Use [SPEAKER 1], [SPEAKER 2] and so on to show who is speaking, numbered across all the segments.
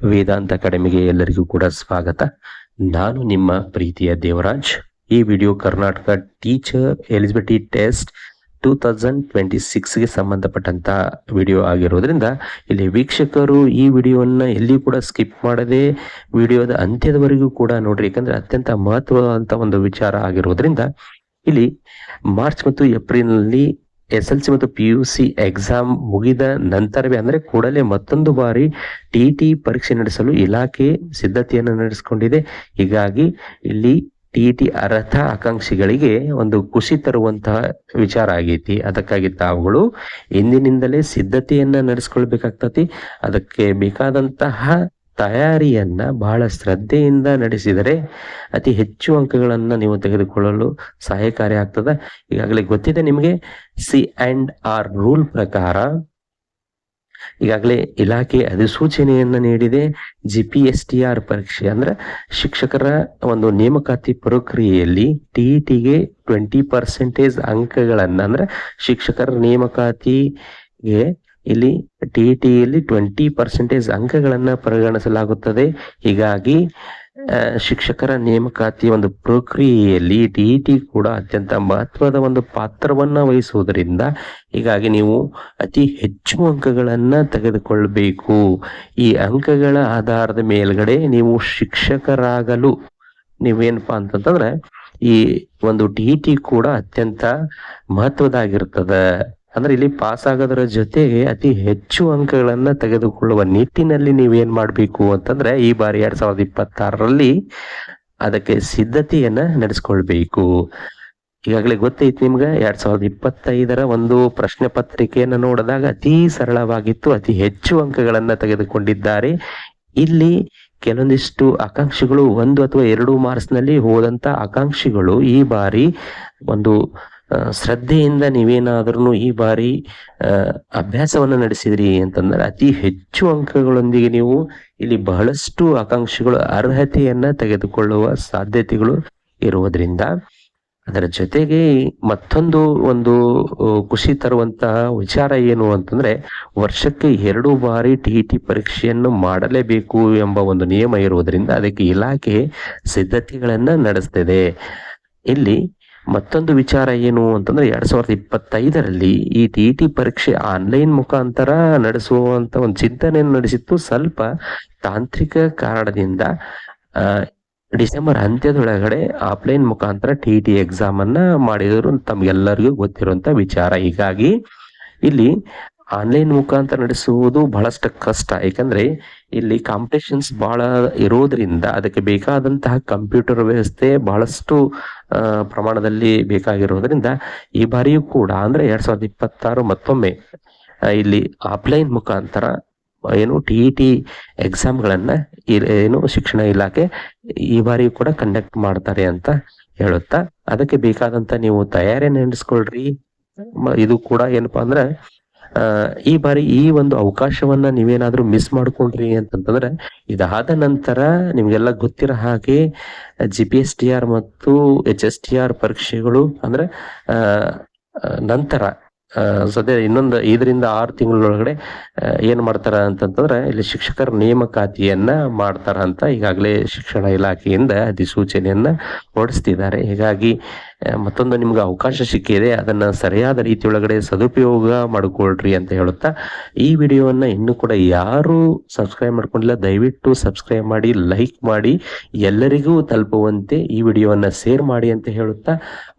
[SPEAKER 1] ವೇದಾಂತ ಅಕಾಡೆಮಿಗೆ ಎಲ್ಲರಿಗೂ ಕೂಡ ಸ್ವಾಗತ. ನಾನು ನಿಮ್ಮ ಪ್ರೀತಿಯ ದೇವರಾಜ್. ಈ video Karnataka teacher eligibility test two thousand twenty ಸಿಕ್ಸ್ಗೆ ಸಂಬಂಧಪಟ್ಟಂತ ವಿಡಿಯೋ ಆಗಿರೋದ್ರಿಂದ ಇಲ್ಲಿ ವೀಕ್ಷಕರು ಈ ವಿಡಿಯೋವನ್ನ ಎಲ್ಲಿ ಕೂಡ ಸ್ಕಿಪ್ ಮಾಡದೆ ವಿಡಿಯೋದ ಅಂತ್ಯದವರೆಗೂ ಕೂಡ ನೋಡ್ರಿ. ಯಾಕಂದ್ರೆ ಅತ್ಯಂತ ಮಹತ್ವದಂತ ಒಂದು ವಿಚಾರ ಆಗಿರೋದ್ರಿಂದ ಇಲ್ಲಿ ಮಾರ್ಚ್ ಮತ್ತು ಏಪ್ರಿಲ್ನಲ್ಲಿ ಎಸ್ ಎಲ್ ಸಿ ಮತ್ತು ಪಿ ಯು ಸಿ ಎಕ್ಸಾಮ್ ಮುಗಿದ ನಂತರವೇ ಅಂದ್ರೆ ಕೂಡಲೇ ಮತ್ತೊಂದು ಬಾರಿ ಟಿ ಟಿ ಪರೀಕ್ಷೆ ನಡೆಸಲು ಇಲಾಖೆ ಸಿದ್ಧತೆಯನ್ನು ನಡೆಸಿಕೊಂಡಿದೆ. ಹೀಗಾಗಿ ಇಲ್ಲಿ ಟಿ ಟಿ ಅರ್ಹತಾ ಆಕಾಂಕ್ಷಿಗಳಿಗೆ ಒಂದು ಖುಷಿ ತರುವಂತಹ ವಿಚಾರ ಆಗೈತಿ. ಅದಕ್ಕಾಗಿ ತಾವುಗಳು ಇಂದಿನಿಂದಲೇ ಸಿದ್ಧತೆಯನ್ನ ನಡೆಸ್ಕೊಳ್ಬೇಕಾಗ್ತತಿ. ಅದಕ್ಕೆ ಬೇಕಾದಂತಹ ತಯಾರಿಯನ್ನ ಬಹಳ ಶ್ರದ್ಧೆಯಿಂದ ನಡೆಸಿದರೆ ಅತಿ ಹೆಚ್ಚು ಅಂಕಗಳನ್ನ ನೀವು ತೆಗೆದುಕೊಳ್ಳಲು ಸಹಾಯಕಾರಿ ಆಗ್ತದೆ. ಈಗಾಗಲೇ ಗೊತ್ತಿದೆ ನಿಮಗೆ ಸಿ ಅಂಡ್ ಆರ್ ರೂಲ್ ಪ್ರಕಾರ ಈಗಾಗಲೇ ಇಲಾಖೆ ಅಧಿಸೂಚನೆಯನ್ನು ನೀಡಿದೆ. G P S T R ಪರೀಕ್ಷೆ ಅಂದ್ರೆ ಶಿಕ್ಷಕರ ಒಂದು ನೇಮಕಾತಿ ಪ್ರಕ್ರಿಯೆಯಲ್ಲಿ ಟಿ ಟಿಗೆ ಟ್ವೆಂಟಿ ಪರ್ಸೆಂಟೇಜ್ ಅಂಕಗಳನ್ನ ಅಂದ್ರೆ ಶಿಕ್ಷಕರ ನೇಮಕಾತಿಗೆ ಇಲ್ಲಿ ಟಿ ಟಿಯಲ್ಲಿ ಟ್ವೆಂಟಿ ಪರ್ಸೆಂಟೇಜ್ ಅಂಕಗಳನ್ನ ಪರಿಗಣಿಸಲಾಗುತ್ತದೆ. ಹೀಗಾಗಿ ಶಿಕ್ಷಕರ ನೇಮಕಾತಿ ಒಂದು ಪ್ರಕ್ರಿಯೆಯಲ್ಲಿ ಟಿ ಟಿ ಕೂಡ ಅತ್ಯಂತ ಮಹತ್ವದ ಒಂದು ಪಾತ್ರವನ್ನು ವಹಿಸುವುದರಿಂದ ಹೀಗಾಗಿ ನೀವು ಅತಿ ಹೆಚ್ಚು ಅಂಕಗಳನ್ನು ತೆಗೆದುಕೊಳ್ಳಬೇಕು ಈ ಅಂಕಗಳ ಆಧಾರದ ಮೇಲ್ಗಡೆ ನೀವು ಶಿಕ್ಷಕರಾಗಲು ನೀವೇನಪ್ಪ ಅಂತಂತಂದ್ರೆ ಈ ಒಂದು ಟಿ ಕೂಡ ಅತ್ಯಂತ ಮಹತ್ವದಾಗಿರ್ತದ. ಅಂದ್ರೆ ಇಲ್ಲಿ ಪಾಸ್ ಆಗೋದರ ಜೊತೆಗೆ ಅತಿ ಹೆಚ್ಚು ಅಂಕಗಳನ್ನ ತೆಗೆದುಕೊಳ್ಳುವ ನಿಟ್ಟಿನಲ್ಲಿ ನೀವೇನ್ ಮಾಡಬೇಕು ಅಂತಂದ್ರೆ ಈ ಬಾರಿ ಎರಡ್ ಸಾವಿರದ ಇಪ್ಪತ್ತಾರರಲ್ಲಿ ಅದಕ್ಕೆ ಸಿದ್ಧತೆಯನ್ನ ನಡೆಸ್ಕೊಳ್ಬೇಕು. ಈಗಾಗಲೇ ಗೊತ್ತೈತಿ ನಿಮ್ಗೆ, ಎರಡ್ ಸಾವಿರದ ಇಪ್ಪತ್ತೈದರ ಒಂದು ಪ್ರಶ್ನೆ ಪತ್ರಿಕೆಯನ್ನು ನೋಡಿದಾಗ ಅತಿ ಸರಳವಾಗಿತ್ತು, ಅತಿ ಹೆಚ್ಚು ಅಂಕಗಳನ್ನ ತೆಗೆದುಕೊಂಡಿದ್ದಾರೆ. ಇಲ್ಲಿ ಕೆಲವೊಂದಿಷ್ಟು ಆಕಾಂಕ್ಷಿಗಳು ಒಂದು ಅಥವಾ ಎರಡು ಮಾರ್ಕ್ಸ್ನಲ್ಲಿ ಹೋದಂತ ಆಕಾಂಕ್ಷಿಗಳು ಈ ಬಾರಿ ಒಂದು ಶ್ರದ್ಧೆಯಿಂದ ನೀವೇನಾದ್ರೂ ಈ ಬಾರಿ ಅಭ್ಯಾಸವನ್ನು ನಡೆಸಿದ್ರಿ ಅಂತಂದ್ರೆ ಅತಿ ಹೆಚ್ಚು ಅಂಕಗಳೊಂದಿಗೆ ನೀವು ಇಲ್ಲಿ ಬಹಳಷ್ಟು ಆಕಾಂಕ್ಷಿಗಳು, ಅರ್ಹತೆಯನ್ನ ತೆಗೆದುಕೊಳ್ಳುವ ಸಾಧ್ಯತೆಗಳು ಇರುವುದರಿಂದ ಅದರ ಜೊತೆಗೆ ಮತ್ತೊಂದು ಒಂದು ಖುಷಿ ತರುವಂತಹ ವಿಚಾರ ಏನು ಅಂತಂದ್ರೆ ವರ್ಷಕ್ಕೆ ಎರಡು ಬಾರಿ ಟಿ ಟಿ ಪರೀಕ್ಷೆಯನ್ನು ಮಾಡಲೇಬೇಕು ಎಂಬ ಒಂದು ನಿಯಮ ಇರುವುದರಿಂದ ಅದಕ್ಕೆ ಇಲಾಖೆ ಸಿದ್ಧತೆಗಳನ್ನ ನಡೆಸ್ತಿದೆ. ಇಲ್ಲಿ ಮತ್ತೊಂದು ವಿಚಾರ ಏನು ಅಂತಂದ್ರೆ ಎರಡ್ ಸಾವಿರದ ಇಪ್ಪತ್ತೈದರಲ್ಲಿ ಈ ಟಿ ಟಿ ಪರೀಕ್ಷೆ ಆನ್ಲೈನ್ ಮುಖಾಂತರ ನಡೆಸುವಂತ ಒಂದು ಚಿಂತನೆಯನ್ನು ನಡೆಸಿತ್ತು. ಸ್ವಲ್ಪ ತಾಂತ್ರಿಕ ಕಾರಣದಿಂದ ಡಿಸೆಂಬರ್ ಅಂತ್ಯದೊಳಗಡೆ ಆಫ್ಲೈನ್ ಮುಖಾಂತರ ಟಿ ಟಿ ಎಕ್ಸಾಮ್ ಅನ್ನ ಮಾಡಿದ್ರು ತಮ್ಗೆಲ್ಲರಿಗೂ ಗೊತ್ತಿರುವಂತ ವಿಚಾರ. ಹೀಗಾಗಿ ಇಲ್ಲಿ ಆನ್ಲೈನ್ ಮುಖಾಂತರ ನಡೆಸುವುದು ಬಹಳಷ್ಟು ಕಷ್ಟ. ಯಾಕಂದ್ರೆ ಇಲ್ಲಿ ಕಾಂಪಿಟೇಷನ್ಸ್ ಬಹಳ ಇರೋದ್ರಿಂದ ಅದಕ್ಕೆ ಬೇಕಾದಂತಹ ಕಂಪ್ಯೂಟರ್ ವ್ಯವಸ್ಥೆ ಬಹಳಷ್ಟು ಪ್ರಮಾಣದಲ್ಲಿ ಬೇಕಾಗಿರೋದ್ರಿಂದ ಈ ಬಾರಿಯೂ ಕೂಡ, ಅಂದ್ರೆ ಎರಡ್ ಸಾವಿರದ ಇಪ್ಪತ್ತಾರು ಮತ್ತೊಮ್ಮೆ ಇಲ್ಲಿ ಆಫ್ಲೈನ್ ಮುಖಾಂತರ ಏನು ಟಿ ಇ ಟಿ ಎಕ್ಸಾಮ್ಗಳನ್ನ ಏನು ಶಿಕ್ಷಣ ಇಲಾಖೆ ಈ ಬಾರಿಯೂ ಕೂಡ ಕಂಡಕ್ಟ್ ಮಾಡ್ತಾರೆ ಅಂತ ಹೇಳುತ್ತಾ, ಅದಕ್ಕೆ ಬೇಕಾದಂತ ನೀವು ತಯಾರಿಯನ್ನು ನೆನೆಸ್ಕೊಳ್ರಿ ಇದು ಕೂಡ ಏನಪ್ಪಾ ಅಂದ್ರೆ ಈ ಬಾರಿ ಈ ಒಂದು ಅವಕಾಶವನ್ನ ನೀವೇನಾದ್ರೂ ಮಿಸ್ ಮಾಡ್ಕೊಂಡ್ರಿ ಅಂತಂತಂದ್ರೆ, ಇದಾದ ನಂತರ ನಿಮ್ಗೆಲ್ಲ ಗೊತ್ತಿರೋ ಹಾಗೆ G P S T R ಮತ್ತು ಎಚ್ ಎಸ್ ಟಿ ಆರ್ ಪರೀಕ್ಷೆಗಳು ಅಂದ್ರೆ ನಂತರ ಸದ್ಯ ಇನ್ನೊಂದು ಐದರಿಂದ ಆರು ತಿಂಗಳೊಳಗಡೆ ಏನ್ ಮಾಡ್ತಾರ ಅಂತಂತಂದ್ರೆ, ಇಲ್ಲಿ ಶಿಕ್ಷಕರ ನೇಮಕಾತಿಯನ್ನ ಮಾಡ್ತಾರ ಅಂತ ಈಗಾಗಲೇ ಶಿಕ್ಷಣ ಇಲಾಖೆಯಿಂದ ಅಧಿಸೂಚನೆಯನ್ನ ಹೊರಡಿಸ್ತಿದ್ದಾರೆ. ಹೀಗಾಗಿ ಮತ್ತೊಂದು ನಿಮ್ಗೆ ಅವಕಾಶ ಸಿಕ್ಕಿದೆ, ಅದನ್ನ ಸರಿಯಾದ ರೀತಿಯೊಳಗಡೆ ಸದುಪಯೋಗ ಮಾಡಿಕೊಳ್ರಿ ಅಂತ ಹೇಳುತ್ತಾ, ಈ ವಿಡಿಯೋವನ್ನ ಇನ್ನೂ ಕೂಡ ಯಾರು ಸಬ್ಸ್ಕ್ರೈಬ್ ಮಾಡ್ಕೊಂಡಿಲ್ಲ, ದಯವಿಟ್ಟು ಸಬ್ಸ್ಕ್ರೈಬ್ ಮಾಡಿ, ಲೈಕ್ ಮಾಡಿ, ಎಲ್ಲರಿಗೂ ತಲುಪುವಂತೆ ಈ ವಿಡಿಯೋವನ್ನ ಶೇರ್ ಮಾಡಿ ಅಂತ ಹೇಳುತ್ತಾ,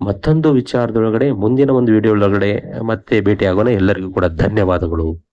[SPEAKER 1] ಮತ್ತೊಂದು ವಿಚಾರದೊಳಗಡೆ, ಮುಂದಿನ ಒಂದು ವಿಡಿಯೋ ಒಳಗಡೆ ಮತ್ತೆ ಭೇಟಿ ಆಗೋಣ ಎಲ್ಲರಿಗೂ ಕೂಡ ಧನ್ಯವಾದಗಳು.